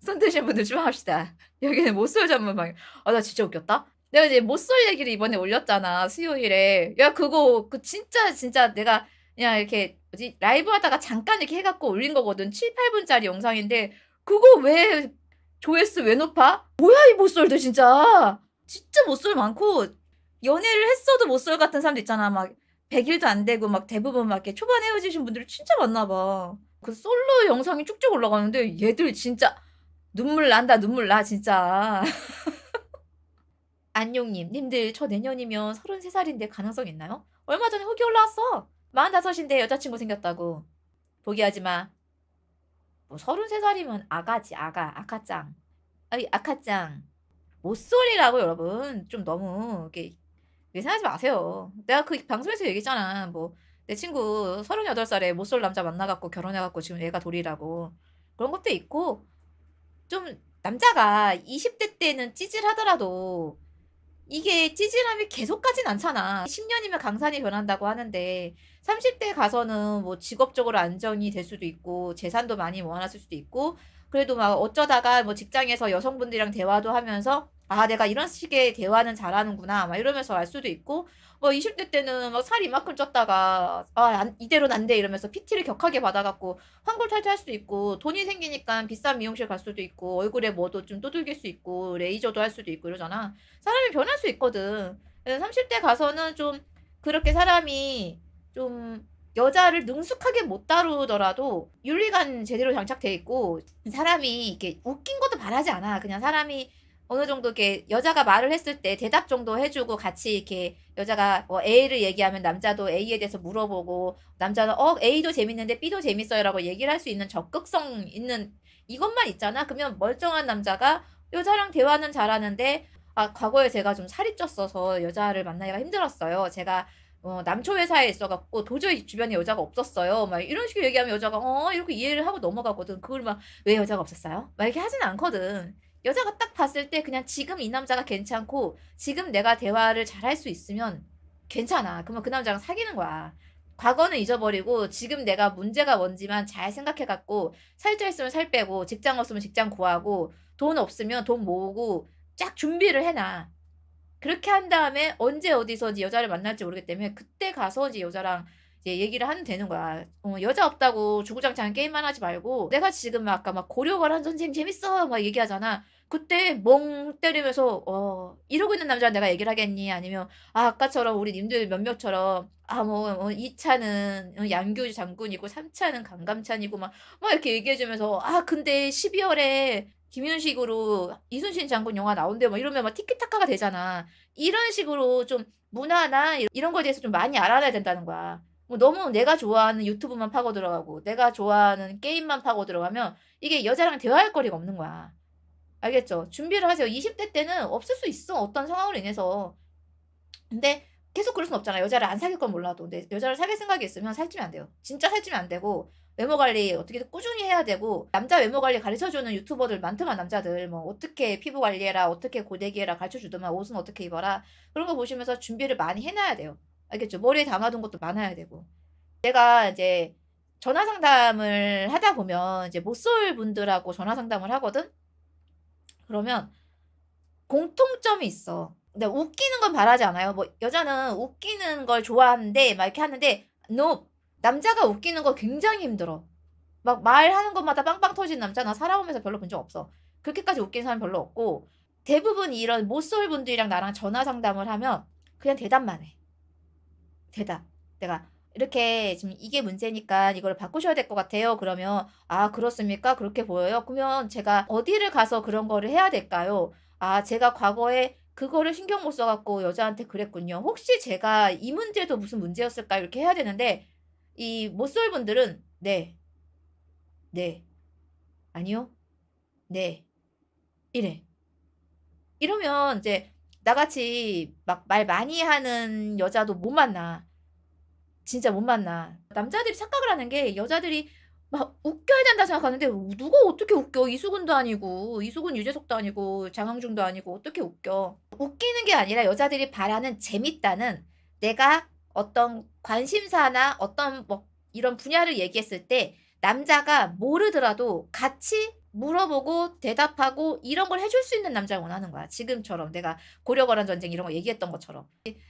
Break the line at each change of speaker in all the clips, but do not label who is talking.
손 드신 분들 좀 합시다. 여기는 못쏠 전문방. 아, 나 진짜 웃겼다. 내가 이제 못쏠 얘기를 이번에 올렸잖아. 수요일에. 야, 그거, 그 진짜, 진짜 내가 그냥 이렇게, 뭐지, 라이브 하다가 잠깐 이렇게 해갖고 올린 거거든. 7, 8분짜리 영상인데, 그거 왜, 조회수 왜 높아? 뭐야, 이 못쏠들 진짜. 진짜 못쏠 많고, 연애를 했어도 못쏠 같은 사람도 있잖아. 막, 100일도 안 되고, 막 대부분 막 이렇게 초반에 헤어지신 분들이 진짜 많나 봐. 그 솔로 영상이 쭉쭉 올라가는데, 얘들 진짜, 눈물 난다 눈물 나 진짜. 안용님 님들 저 내년이면 33살인데 가능성 있나요? 얼마 전에 후기 올라왔어. 45인데 여자친구 생겼다고. 포기하지 마. 뭐 33살이면 아가지 아가 아카짱. 아이 아카짱. 못소리라고 여러분. 좀 너무 이렇게 예상하지 마세요. 내가 그 방송에서 얘기했잖아. 뭐 내 친구 38살에 못쏠 남자 만나갖고 결혼해갖고 지금 애가 돌이라고. 그런 것도 있고 좀 남자가 20대 때는 찌질하더라도 이게 찌질함이 계속 가진 않잖아. 10년이면 강산이 변한다고 하는데 30대 가서는 뭐 직업적으로 안정이 될 수도 있고 재산도 많이 모아놨을 수도 있고 그래도 막 어쩌다가 뭐 직장에서 여성분들이랑 대화도 하면서 아 내가 이런 식의 대화는 잘하는구나 막 이러면서 알 수도 있고 뭐 20대 때는 막살 이만큼 쪘다가 아 안- 이대로는 안 돼 이러면서 PT를 격하게 받아갖고 환골 탈퇴할 수도 있고 돈이 생기니까 비싼 미용실 갈 수도 있고 얼굴에 뭐도 좀 두들길 수 있고 레이저도 할 수도 있고 이러잖아. 사람이 변할 수 있거든. 30대 가서는 좀 그렇게 사람이 좀 여자를 능숙하게 못 다루더라도 윤리관 제대로 장착돼 있고 사람이 이렇게 웃긴 것도 바라지 않아. 그냥 사람이 어느 정도 이렇게 여자가 말을 했을 때 대답 정도 해주고 같이 이렇게 여자가 뭐 A를 얘기하면 남자도 A에 대해서 물어보고 남자는 어 A도 재밌는데 B도 재밌어요라고 얘기를 할 수 있는 적극성 있는 이것만 있잖아. 그러면 멀쩡한 남자가 여자랑 대화는 잘하는데 아 과거에 제가 좀 살이 쪘어서 여자를 만나기가 힘들었어요. 제가 어, 남초 회사에 있어갖고 도저히 주변에 여자가 없었어요. 막 이런 식으로 얘기하면 여자가 어 이렇게 이해를 하고 넘어가거든. 그걸 막 왜 여자가 없었어요? 막 이렇게 하진 않거든. 여자가 딱 봤을 때 그냥 지금 이 남자가 괜찮고 지금 내가 대화를 잘 할 수 있으면 괜찮아. 그러면 그 남자랑 사귀는 거야. 과거는 잊어버리고 지금 내가 문제가 뭔지만 잘 생각해갖고 살쪄 있으면 살 빼고 직장 없으면 직장 구하고 돈 없으면 돈 모으고 쫙 준비를 해놔. 그렇게 한 다음에 언제 어디서 여자를 만날지 모르기 때문에 그때 가서 이제 여자랑 이제 얘기를 하면 되는 거야. 어, 여자 없다고 주구장창 게임만 하지 말고 내가 지금 막 아까 막 고려관 선생님 재밌어 막 얘기하잖아. 그때 멍 때리면서 어 이러고 있는 남자 내가 얘기를 하겠니? 아니면 아 아까처럼 우리 님들 몇몇처럼 아뭐 어, 2차는 양규 장군이고 3차는 강감찬이고 막 막 이렇게 얘기해 주면서 아 근데 12월에 김윤식으로 이순신 장군 영화 나온대 막 이러면 막 티키타카가 되잖아. 이런 식으로 좀 문화나 이- 이런 거에 대해서 좀 많이 알아놔야 된다는 거야. 뭐 너무 내가 좋아하는 유튜브만 파고 들어가고 내가 좋아하는 게임만 파고 들어가면 이게 여자랑 대화할 거리가 없는 거야. 알겠죠? 준비를 하세요. 20대 때는 없을 수 있어. 어떤 상황으로 인해서. 근데 계속 그럴 순 없잖아. 여자를 안 사귈 건 몰라도. 근데 여자를 사귈 생각이 있으면 살찌면 안 돼요. 진짜 살찌면 안 되고 외모 관리 어떻게든 꾸준히 해야 되고 남자 외모 관리 가르쳐주는 유튜버들 많더만 남자들 뭐 어떻게 피부 관리해라 어떻게 고데기 해라 가르쳐주더만 옷은 어떻게 입어라 그런 거 보시면서 준비를 많이 해놔야 돼요. 알겠죠? 머리에 담아둔 것도 많아야 되고 내가 이제 전화 상담을 하다 보면 이제 못 쏠 분들하고 전화 상담을 하거든. 그러면 공통점이 있어. 근데 웃기는 건 바라지 않아요. 뭐 여자는 웃기는 걸 좋아하는데 막 이렇게 하는데 no 남자가 웃기는 거 굉장히 힘들어. 막 말하는 것마다 빵빵 터지는 남자 나 살아오면서 별로 본 적 없어. 그렇게까지 웃기는 사람 별로 없고 대부분 이런 못 쏠 분들이랑 나랑 전화 상담을 하면 그냥 대답만 해. 대답. 내가 이렇게 지금 이게 문제니까 이걸 바꾸셔야 될 것 같아요. 그러면 아 그렇습니까? 그렇게 보여요? 그러면 제가 어디를 가서 그런 거를 해야 될까요? 아 제가 과거에 그거를 신경 못 써갖고 여자한테 그랬군요. 혹시 제가 이 문제도 무슨 문제였을까요? 이렇게 해야 되는데 이 못 쏠 분들은 네, 네, 아니요, 네, 이래. 이러면 이제 나같이 막 말 많이 하는 여자도 못 만나. 진짜 못 만나. 남자들이 착각을 하는 게 여자들이 막 웃겨야 된다 생각하는데 누가 어떻게 웃겨? 이수근도 아니고 이수근 유재석도 아니고 장항준도 아니고 어떻게 웃겨? 웃기는 게 아니라 여자들이 바라는 재밌다는 내가 어떤 관심사나 어떤 뭐 이런 분야를 얘기했을 때 남자가 모르더라도 같이 물어보고 대답하고 이런 걸 해줄 수 있는 남자를 원하는 거야. 지금처럼 내가 고려거란 전쟁 이런 거 얘기했던 것처럼.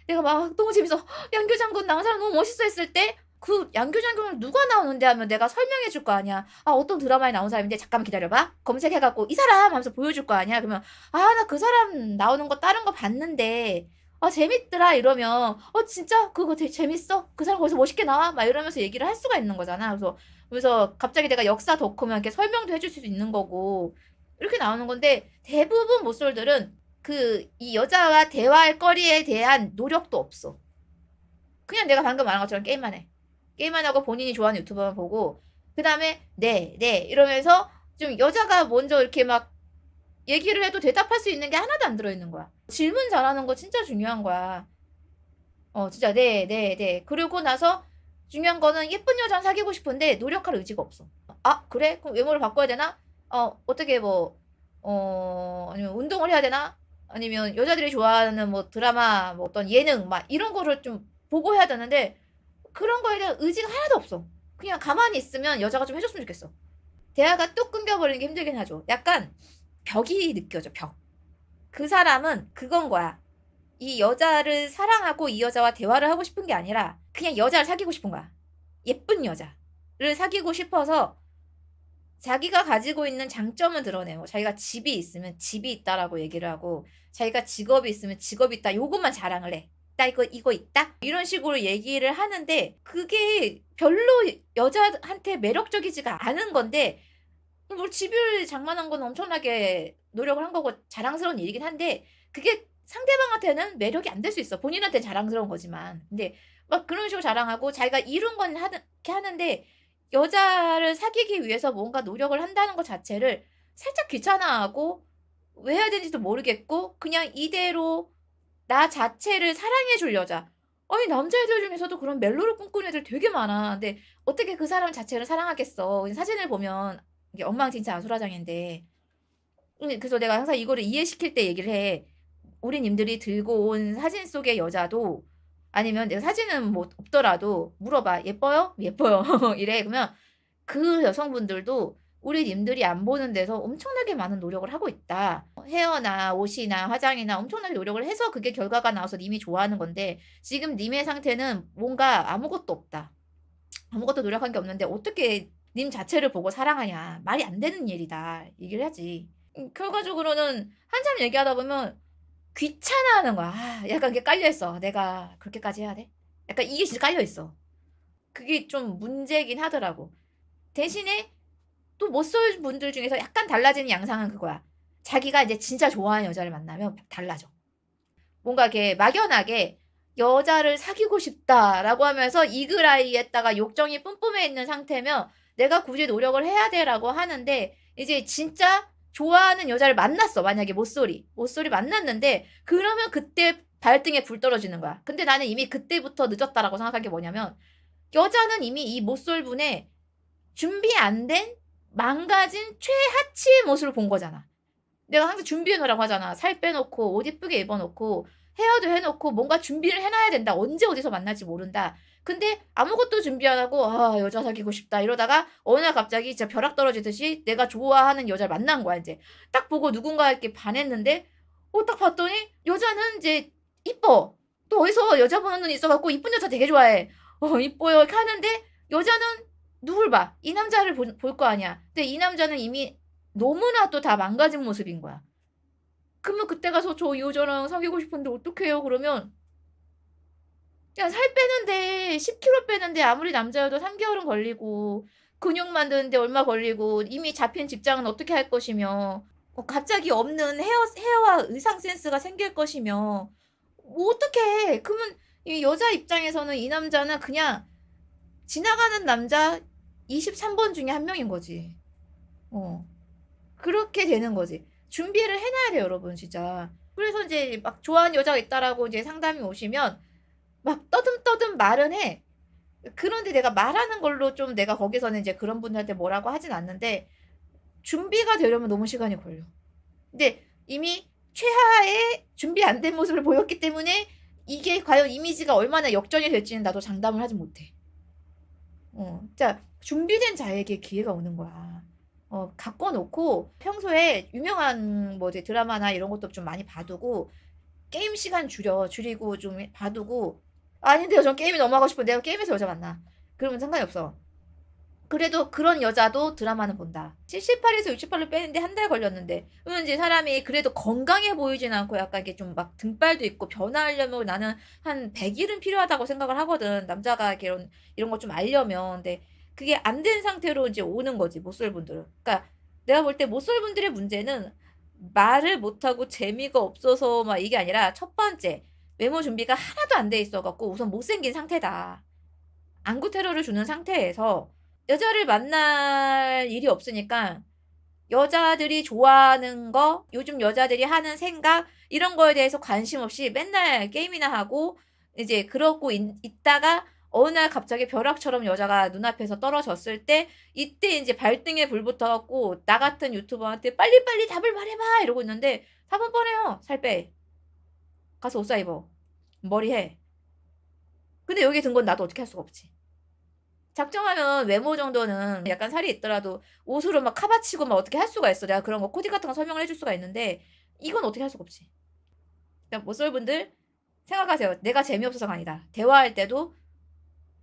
내가 막 너무 재밌어. 양교 장군 나온 사람 너무 멋있어 했을 때 그 양교 장군을 누가 나오는데 하면 내가 설명해 줄 거 아니야. 아 어떤 드라마에 나온 사람인데 잠깐만 기다려봐. 검색해갖고 이 사람 하면서 보여줄 거 아니야. 그러면 아 나 그 사람 나오는 거 다른 거 봤는데 아 재밌더라 이러면 어 진짜 그거 되게 재밌어. 그 사람 거기서 멋있게 나와. 막 이러면서 얘기를 할 수가 있는 거잖아. 그래서 그래서 갑자기 내가 역사 덕후면 이렇게 설명도 해줄 수 있는 거고 이렇게 나오는 건데 대부분 모쏠들은 그 이 여자와 대화할 거리에 대한 노력도 없어. 그냥 내가 방금 말한 것처럼 게임만 해. 게임만 하고 본인이 좋아하는 유튜버만 보고 그 다음에 네, 네 이러면서 좀 여자가 먼저 이렇게 막 얘기를 해도 대답할 수 있는 게 하나도 안 들어있는 거야. 질문 잘하는 거 진짜 중요한 거야. 어, 진짜 네, 네, 네. 그리고 나서 중요한 거는 예쁜 여자 사귀고 싶은데 노력할 의지가 없어. 아, 그래? 그럼 외모를 바꿔야 되나? 어, 어떻게 뭐, 어, 아니면 운동을 해야 되나? 아니면 여자들이 좋아하는 뭐 드라마, 뭐 어떤 예능, 막 이런 거를 좀 보고 해야 되는데 그런 거에 대한 의지가 하나도 없어. 그냥 가만히 있으면 여자가 좀 해줬으면 좋겠어. 대화가 뚝 끊겨버리는 게 힘들긴 하죠. 약간 벽이 느껴져, 벽. 그 사람은 그건 거야. 이 여자를 사랑하고 이 여자와 대화를 하고 싶은 게 아니라 그냥 여자를 사귀고 싶은 거야. 예쁜 여자를 사귀고 싶어서 자기가 가지고 있는 장점은 드러내고 자기가 집이 있으면 집이 있다라고 얘기를 하고 자기가 직업이 있으면 직업이 있다 요것만 자랑을 해. 나 이거 이거 있다 이런 식으로 얘기를 하는데 그게 별로 여자한테 매력적이지가 않은 건데 뭐 집을 장만한 건 엄청나게 노력을 한 거고 자랑스러운 일이긴 한데 그게 상대방한테는 매력이 안 될 수 있어. 본인한테 자랑스러운 거지만. 근데 막 그런 식으로 자랑하고 자기가 이룬 건 하는, 이렇게 하는데 여자를 사귀기 위해서 뭔가 노력을 한다는 것 자체를 살짝 귀찮아하고 왜 해야 되는지도 모르겠고 그냥 이대로 나 자체를 사랑해 줄 여자. 아니 남자애들 중에서도 그런 멜로를 꿈꾸는 애들 되게 많아. 근데 어떻게 그 사람 자체를 사랑하겠어. 사진을 보면 이게 엉망진창 아수라장인데 음, 그래서 내가 항상 이거를 이해시킬 때 얘기를 해. 우리 님들이 들고 온 사진 속의 여자도 아니면 내가 사진은 뭐 없더라도 물어봐. 예뻐요? 예뻐요. 이래. 그러면 그 여성분들도 우리 님들이 안 보는 데서 엄청나게 많은 노력을 하고 있다. 헤어나 옷이나 화장이나 엄청나게 노력을 해서 그게 결과가 나와서 님이 좋아하는 건데 지금 님의 상태는 뭔가 아무것도 없다. 아무것도 노력한 게 없는데 어떻게 님 자체를 보고 사랑하냐. 말이 안 되는 일이다. 얘기를 하지. 음, 결과적으로는 한참 얘기하다 보면 귀찮아하는 거야. 아, 약간 이게 깔려있어. 내가 그렇게까지 해야 돼? 약간 이게 진짜 깔려있어. 그게 좀 문제긴 하더라고. 대신에 또못쏠 분들 중에서 약간 달라지는 양상은 그거야. 자기가 이제 진짜 좋아하는 여자를 만나면 달라져. 뭔가 이렇게 막연하게 여자를 사귀고 싶다라고 하면서 이글아이에다가 욕정이 뿜뿜해 있는 상태면 내가 굳이 노력을 해야 돼라고 하는데 이제 진짜 좋아하는 여자를 만났어. 만약에 모쏠이. 모쏠이 만났는데 그러면 그때 발등에 불 떨어지는 거야. 근데 나는 이미 그때부터 늦었다라고 생각한 게 뭐냐면 여자는 이미 이 모쏠분의 준비 안 된 망가진 최하치의 모습을 본 거잖아. 내가 항상 준비해 놓으라고 하잖아. 살 빼놓고 옷 예쁘게 입어놓고 헤어도 해놓고 뭔가 준비를 해놔야 된다. 언제 어디서 만날지 모른다. 근데 아무것도 준비 안 하고 아 여자 사귀고 싶다 이러다가 어느 날 갑자기 진짜 벼락 떨어지듯이 내가 좋아하는 여자를 만난 거야 이제. 딱 보고 누군가에게 반했는데 어 딱 봤더니 여자는 이제 이뻐. 또 어디서 여자 보는 눈이 있어갖고 이쁜 여자 되게 좋아해. 어 이뻐요 이렇게 하는데 여자는 누굴 봐? 이 남자를 볼 거 아니야. 근데 이 남자는 이미 너무나 또 다 망가진 모습인 거야. 그러면 그때 가서 저 여자랑 사귀고 싶은데 어떡해요? 그러면 야, 살 빼는데 10kg 빼는데 아무리 남자여도 3개월은 걸리고 근육 만드는데 얼마 걸리고 이미 잡힌 직장은 어떻게 할 것이며 어, 갑자기 없는 헤어 헤어와 의상 센스가 생길 것이며 뭐 어떻게 그러면 이 여자 입장에서는 이 남자는 그냥 지나가는 남자 23번 중에 한 명인 거지. 어. 그렇게 되는 거지. 준비를 해놔야 돼요, 여러분, 진짜. 그래서 이제 막 좋아하는 여자가 있다라고 이제 상담이 오시면 막 떠듬떠듬 말은 해. 그런데 내가 말하는 걸로 좀 내가 거기서는 이제 그런 분들한테 뭐라고 하진 않는데 준비가 되려면 너무 시간이 걸려. 근데 이미 최하의 준비 안 된 모습을 보였기 때문에 이게 과연 이미지가 얼마나 역전이 될지는 나도 장담을 하지 못해. 어, 자 준비된 자에게 기회가 오는 거야. 어 갖고 놓고 평소에 유명한 뭐 이제 드라마나 이런 것도 좀 많이 봐두고 게임 시간 줄여 줄이고 좀 봐두고 " 아닌데요. 전 게임이 너무 하고 싶은데 요." 게임에서 여자 만나. 그러면 상관이 없어. 그래도 그런 여자도 드라마는 본다. 78에서 68로 빼는데 한 달 걸렸는데 그러면 이제 사람이 그래도 건강해 보이진 않고 약간 이렇게 좀 막 등발도 있고 변화하려면 나는 한 100일은 필요하다고 생각을 하거든. 남자가 이런 이런 거 좀 알려면. 근데 그게 안 된 상태로 이제 오는 거지 못 쏠 분들은. 그러니까 내가 볼 때 못 쏠 분들의 문제는 말을 못하고 재미가 없어서 막 이게 아니라 첫 번째 외모 준비가 하나도 안 돼 있어 갖고 우선 못생긴 상태다. 안구 테러를 주는 상태에서 여자를 만날 일이 없으니까 여자들이 좋아하는 거, 요즘 여자들이 하는 생각 이런 거에 대해서 관심 없이 맨날 게임이나 하고 이제 그러고 있 있다가 어느 날 갑자기 벼락처럼 여자가 눈앞에서 떨어졌을 때 이때 인제 발등에 불 붙어 갖고 나 같은 유튜버한테 "빨리빨리 답을 말해 봐." 이러고 있는데 답은 뻔해요. "살 빼. 가서 옷 사 입어. 머리 해." 근데 여기 든 건 나도 어떻게 할 수가 없지. 작정하면 외모 정도는 약간 살이 있더라도 옷으로 막 커버치고 막 어떻게 할 수가 있어. 내가 그런 거 코디 같은 거 설명을 해줄 수가 있는데 이건 어떻게 할 수가 없지. 그러니까 못쏠 분들 생각하세요. 내가 재미없어서가 아니다. 대화할 때도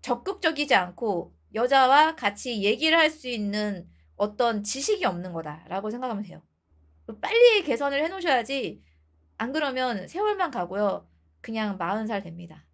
적극적이지 않고 여자와 같이 얘기를 할 수 있는 어떤 지식이 없는 거다라고 생각하면 돼요. 빨리 개선을 해 놓으셔야지 안 그러면 세월만 가고요. 그냥 40살 됩니다.